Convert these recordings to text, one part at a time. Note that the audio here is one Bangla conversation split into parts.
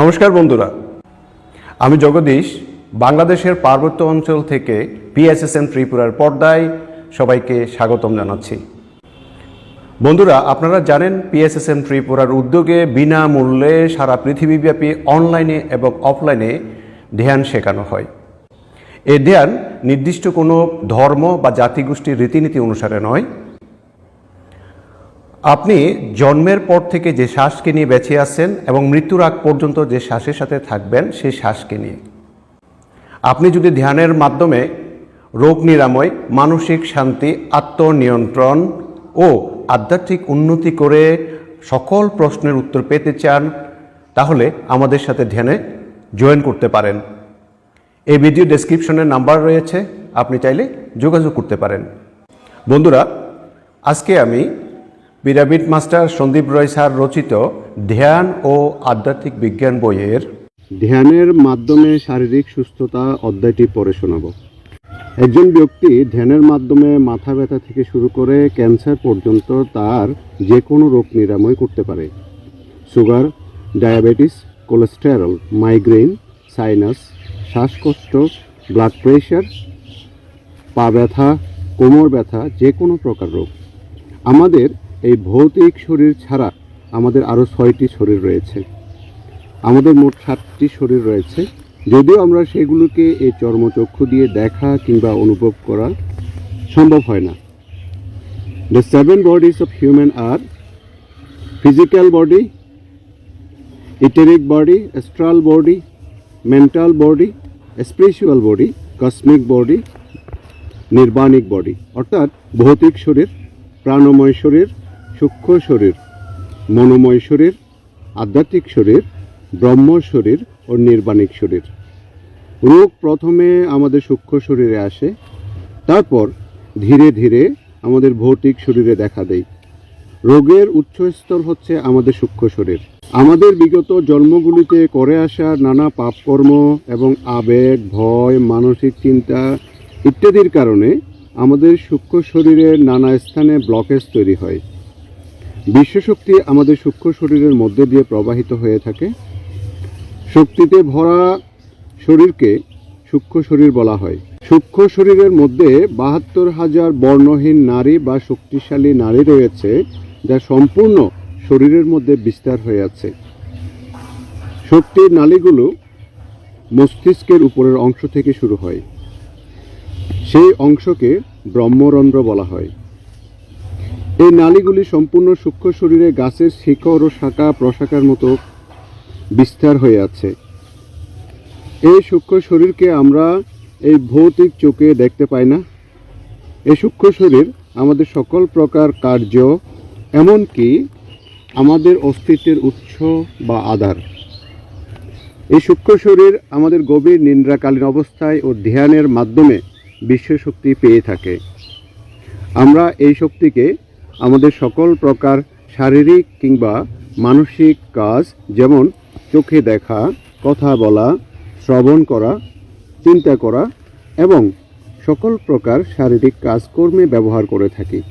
নমস্কার বন্ধুরা। আমি জগদীশ, বাংলাদেশের পার্বত্য অঞ্চল থেকে পিএসএসএম ত্রিপুরার পর্দায় সবাইকে স্বাগতম জানাচ্ছি। বন্ধুরা, আপনারা জানেন পিএসএসএম ত্রিপুরার উদ্যোগে বিনামূল্যে সারা পৃথিবীব্যাপী অনলাইনে এবং অফলাইনে ধ্যান শেখানো হয়। এই ধ্যান নির্দিষ্ট কোনো ধর্ম বা জাতিগোষ্ঠীর রীতিনীতি অনুসারে নয় আপনি জন্মের পর থেকে যে শ্বাসকে নিয়ে বেঁচে আছেন এবং মৃত্যুর আগ পর্যন্ত যে শ্বাসের সাথে থাকবেন, সেই শ্বাসকে নিয়ে। আপনি যদি ধ্যানের মাধ্যমে রোগ নিরাময়, মানসিক শান্তি, আত্মনিয়ন্ত্রণ ও আধ্যাত্মিক উন্নতি করে সকল প্রশ্নের উত্তর পেতে চান, তাহলে আমাদের সাথে ধ্যানে জয়েন করতে পারেন। এই ভিডিও ডেসক্রিপশনের নাম্বার রয়েছে, আপনি চাইলে যোগাযোগ করতে পারেন। বন্ধুরা, আজকে আমি pyramid master Sandeep Roy sir রচিত ধ্যান ও আধ্যাত্মিক বিজ্ঞান বইয়ের ধ্যানের মাধ্যমে শারীরিক সুস্থতা অধ্যায়টি পড়ে শোনাব। একজন ব্যক্তি ধ্যানের মাধ্যমে মাথা ব্যথা থেকে শুরু করে ক্যান্সার পর্যন্ত তার যে কোনো রোগ নিরাময় করতে পারে। Sugar, diabetes, cholesterol migraine sinus, শ্বাসকষ্ট, ব্লাড প্রেশার, পা ব্যথা, কোমর ব্যথা যে কোনো প্রকার রোগ। আমাদের এই ভৌতিক শরীর ছাড়া আমাদের আরও ছয়টি শরীর রয়েছে। আমাদের মোট সাতটি শরীর রয়েছে। যদিও আমরা সেগুলোকে এই চর্মচক্ষু দিয়ে দেখা কিংবা অনুভব করা সম্ভব হয় না। The seven bodies of human R physical body etheric body astral body mental body spiritual body cosmic body নির্বাণিক body অর্থাৎ ভৌতিক শরীর, প্রাণময় শরীর সূক্ষ্ম শরীর, মনোময় শরীর, আধ্যাত্মিক শরীর, ব্রহ্ম শরীর ও নির্বাণিক শরীর। রোগ প্রথমে আমাদের সূক্ষ্ম শরীরে আসে, তারপর ধীরে ধীরে আমাদের ভৌতিক শরীরে দেখা দেয়। রোগের উচ্চস্তর হচ্ছে আমাদের সূক্ষ্ম শরীর। আমাদের বিগত জন্মগুলিতে করে আসা নানা পাপকর্ম এবং আবেগ, ভয়, মানসিক চিন্তা ইত্যাদির কারণে আমাদের সূক্ষ্ম শরীরের নানা স্থানে ব্লকেজ তৈরি হয়। বিশ্বশক্তি আমাদের সূক্ষ্ম শরীরের মধ্যে দিয়ে প্রবাহিত হয়ে থাকে। শক্তিতে ভরা শরীরকে সূক্ষ্ম শরীর বলা হয়। সূক্ষ্ম শরীরের মধ্যে বাহাত্তর হাজার বর্ণহীন নারী বা শক্তিশালী নারী রয়েছে, যা সম্পূর্ণ শরীরের মধ্যে বিস্তার হয়ে আছে। শক্তির নালীগুলো মস্তিষ্কের উপরের অংশ থেকে শুরু হয়। সেই অংশকে ব্রহ্মরন্ধ্র বলা হয়। এই নালীগুলি সম্পূর্ণ সূক্ষ্ম শরীরে গাছের শিকড় ও শাখা প্রশাখার মতো বিস্তার হয়ে আছে। এই সূক্ষ্ম শরীরকে আমরা এই ভৌতিক চোখে দেখতে পাই না। এই সূক্ষ্ম শরীর আমাদের সকল প্রকার কার্য, এমনকি আমাদের অস্তিত্বের উৎস বা আধার। এই সূক্ষ্ম শরীর আমাদের গভীর নিন্দ্রাকালীন অবস্থায় ও ধ্যানের মাধ্যমে বিশ্বশক্তি পেয়ে থাকে। আমরা এই শক্তিকে আমাদের সকল প্রকার শারীরিক কিংবা মানসিক কাজ, যেমন চোখে দেখা, কথা বলা, শ্রবণ করা, চিন্তা করা এবং সকল প্রকার শারীরিক কাজকর্মে ব্যবহার করে থাকি।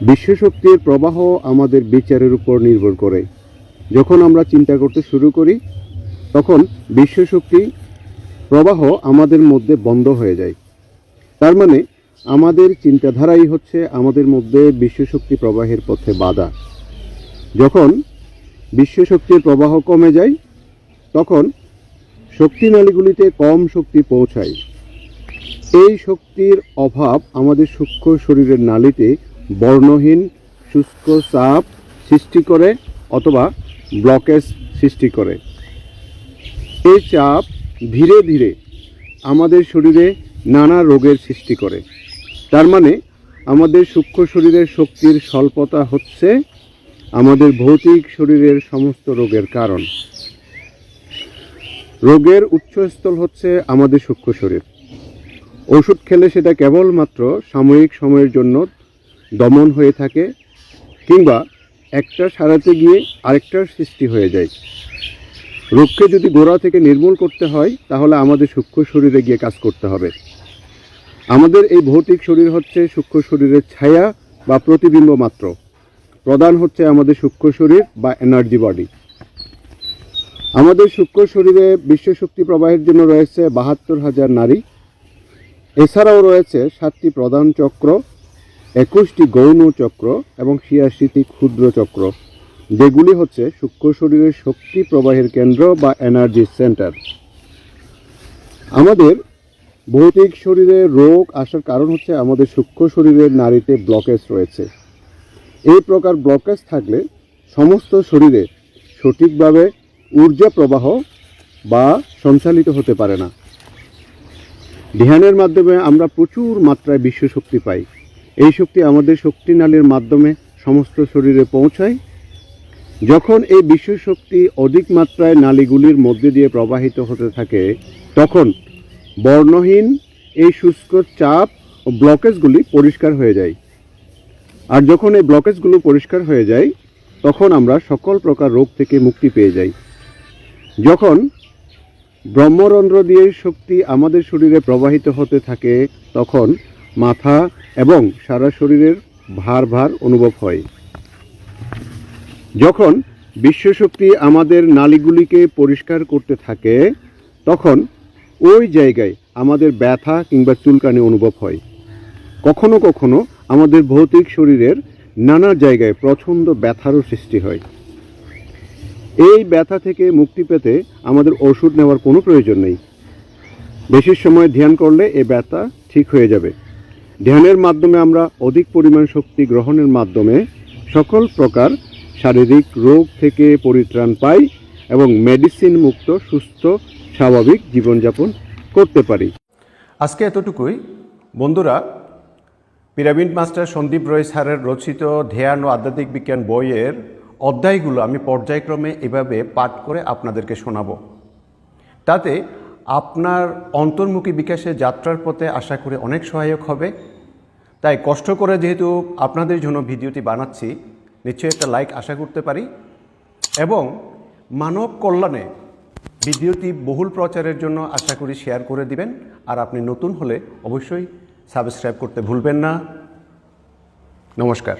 বিশ্বশক্তির প্রবাহ আমাদের বিচারের উপর নির্ভর করে। যখন আমরা চিন্তা করতে শুরু করি, তখন বিশ্বশক্তি প্রবাহ আমাদের মধ্যে বন্ধ হয়ে যায়। তার মানে আমাদের চিন্তাধারাই হচ্ছে আমাদের মধ্যে বিশ্বশক্তি প্রবাহের পথে বাধা। যখন বিশ্বশক্তির প্রবাহ কমে যায়, তখন শক্তি নালীগুলিতে কম শক্তি পৌঁছায়। এই শক্তির অভাব আমাদের সূক্ষ্ম শরীরের নালীতে বর্ণহীন, শুষ্ক চাপ সৃষ্টি করে অথবা ব্লকেজ সৃষ্টি করে। এই চাপ ধীরে ধীরে আমাদের শরীরে নানা রোগের সৃষ্টি করে। তার মানে আমাদের সূক্ষ্ম শরীরের শক্তির স্বল্পতা হচ্ছে আমাদের ভৌতিক শরীরের সমস্ত রোগের কারণ। রোগের উচ্চস্থল হচ্ছে আমাদের সূক্ষ্ম শরীর। ওষুধ খেলে সেটা কেবলমাত্র সাময়িক সময়ের জন্য দমন হয়ে থাকে কিংবা একটা সারাতে গিয়ে আরেকটার সৃষ্টি হয়ে যায়। রোগকে যদি গোড়া থেকে নির্মূল করতে হয়, তাহলে আমাদের সূক্ষ্ম শরীরে গিয়ে কাজ করতে হবে। আমাদের এই ভৌতিক শরীর হচ্ছে সূক্ষ্ম শরীরের ছায়া বা প্রতিবিম্ব মাত্র। প্রধান হচ্ছে আমাদের সূক্ষ্ম শরীর বা এনার্জি বডি আমাদের সূক্ষ্ম শরীরে বিশ্ব শক্তি প্রবাহের জন্য রয়েছে বাহাত্তর হাজার নারী। এছাড়াও রয়েছে সাতটি প্রধান চক্র, একুশটি গৌণ চক্র এবং ছিয়াশিটি ক্ষুদ্র চক্র। যেগুলি হচ্ছে সূক্ষ্ম শরীরের শক্তি প্রবাহের কেন্দ্র বা এনার্জি সেন্টার আমাদের ভৌতিক শরীরে রোগ আসার কারণ হচ্ছে আমাদের সূক্ষ্ম শরীরের নারীতে ব্লকেজ রয়েছে। এই প্রকার ব্লকেজ থাকলে সমস্ত শরীরে সঠিকভাবে ঊর্জা প্রবাহ বা সঞ্চালিত হতে পারে না। ধ্যানের মাধ্যমে আমরা প্রচুর মাত্রায় বিশ্ব শক্তি পাই। এই শক্তি আমাদের শক্তি নালীর মাধ্যমে সমস্ত শরীরে পৌঁছায়। যখন এই বিশ্ব শক্তি অধিক মাত্রায় নালীগুলির মধ্যে দিয়ে প্রবাহিত হতে থাকে, তখন বর্ণহীন, এই শুষ্ক চাপ ও ব্লকেজগুলি পরিষ্কার হয়ে যায়। আর যখন এই ব্লকেজগুলো পরিষ্কার হয়ে যায়, তখন আমরা সকল প্রকার রোগ থেকে মুক্তি পেয়ে যাই। যখন ব্রহ্মরন্ধ্র দিয়ে শক্তি আমাদের শরীরে প্রবাহিত হতে থাকে, তখন মাথা এবং সারা শরীরের ভার ভার অনুভব হয়। যখন বিশ্বশক্তি আমাদের নালীগুলিকে পরিষ্কার করতে থাকে, তখন ওই জায়গায় আমাদের ব্যথা কিংবা চুলকানি অনুভব হয়। কখনো কখনো আমাদের ভৌতিক শরীরের নানা জায়গায় প্রচণ্ড ব্যথারও সৃষ্টি হয়। এই ব্যথা থেকে মুক্তি পেতে আমাদের ওষুধ নেওয়ার কোনো প্রয়োজন নেই। বেশি সময় ধ্যান করলে এই ব্যথা ঠিক হয়ে যাবে। ধ্যানের মাধ্যমে আমরা অধিক পরিমাণ শক্তি গ্রহণের মাধ্যমে সকল প্রকার শারীরিক রোগ থেকে পরিত্রাণ পাই এবং মেডিসিন মুক্ত, সুস্থ, স্বাভাবিক জীবনযাপন করতে পারি। আজকে এতটুকুই। বন্ধুরা, পিরামিড মাস্টার সন্দীপ রয় স্যারের রচিত ধ্যান ও আধ্যাত্মিক বিজ্ঞান বইয়ের অধ্যায়গুলো আমি পর্যায়ক্রমে এভাবে পাঠ করে আপনাদেরকে শোনাব। তাতে আপনার অন্তর্মুখী বিকাশে যাত্রার পথে আশা করি অনেক সহায়ক হবে। তাই কষ্ট করে যেহেতু আপনাদের জন্য ভিডিওটি বানাচ্ছি, নিশ্চয়ই একটা লাইক আশা করতে পারি। এবং মানব কল্যাণে ভিডিওটি বহুল প্রচারের জন্য আশা করি শেয়ার করে দিবেন। আর আপনি নতুন হলে অবশ্যই সাবস্ক্রাইব করতে ভুলবেন না। নমস্কার।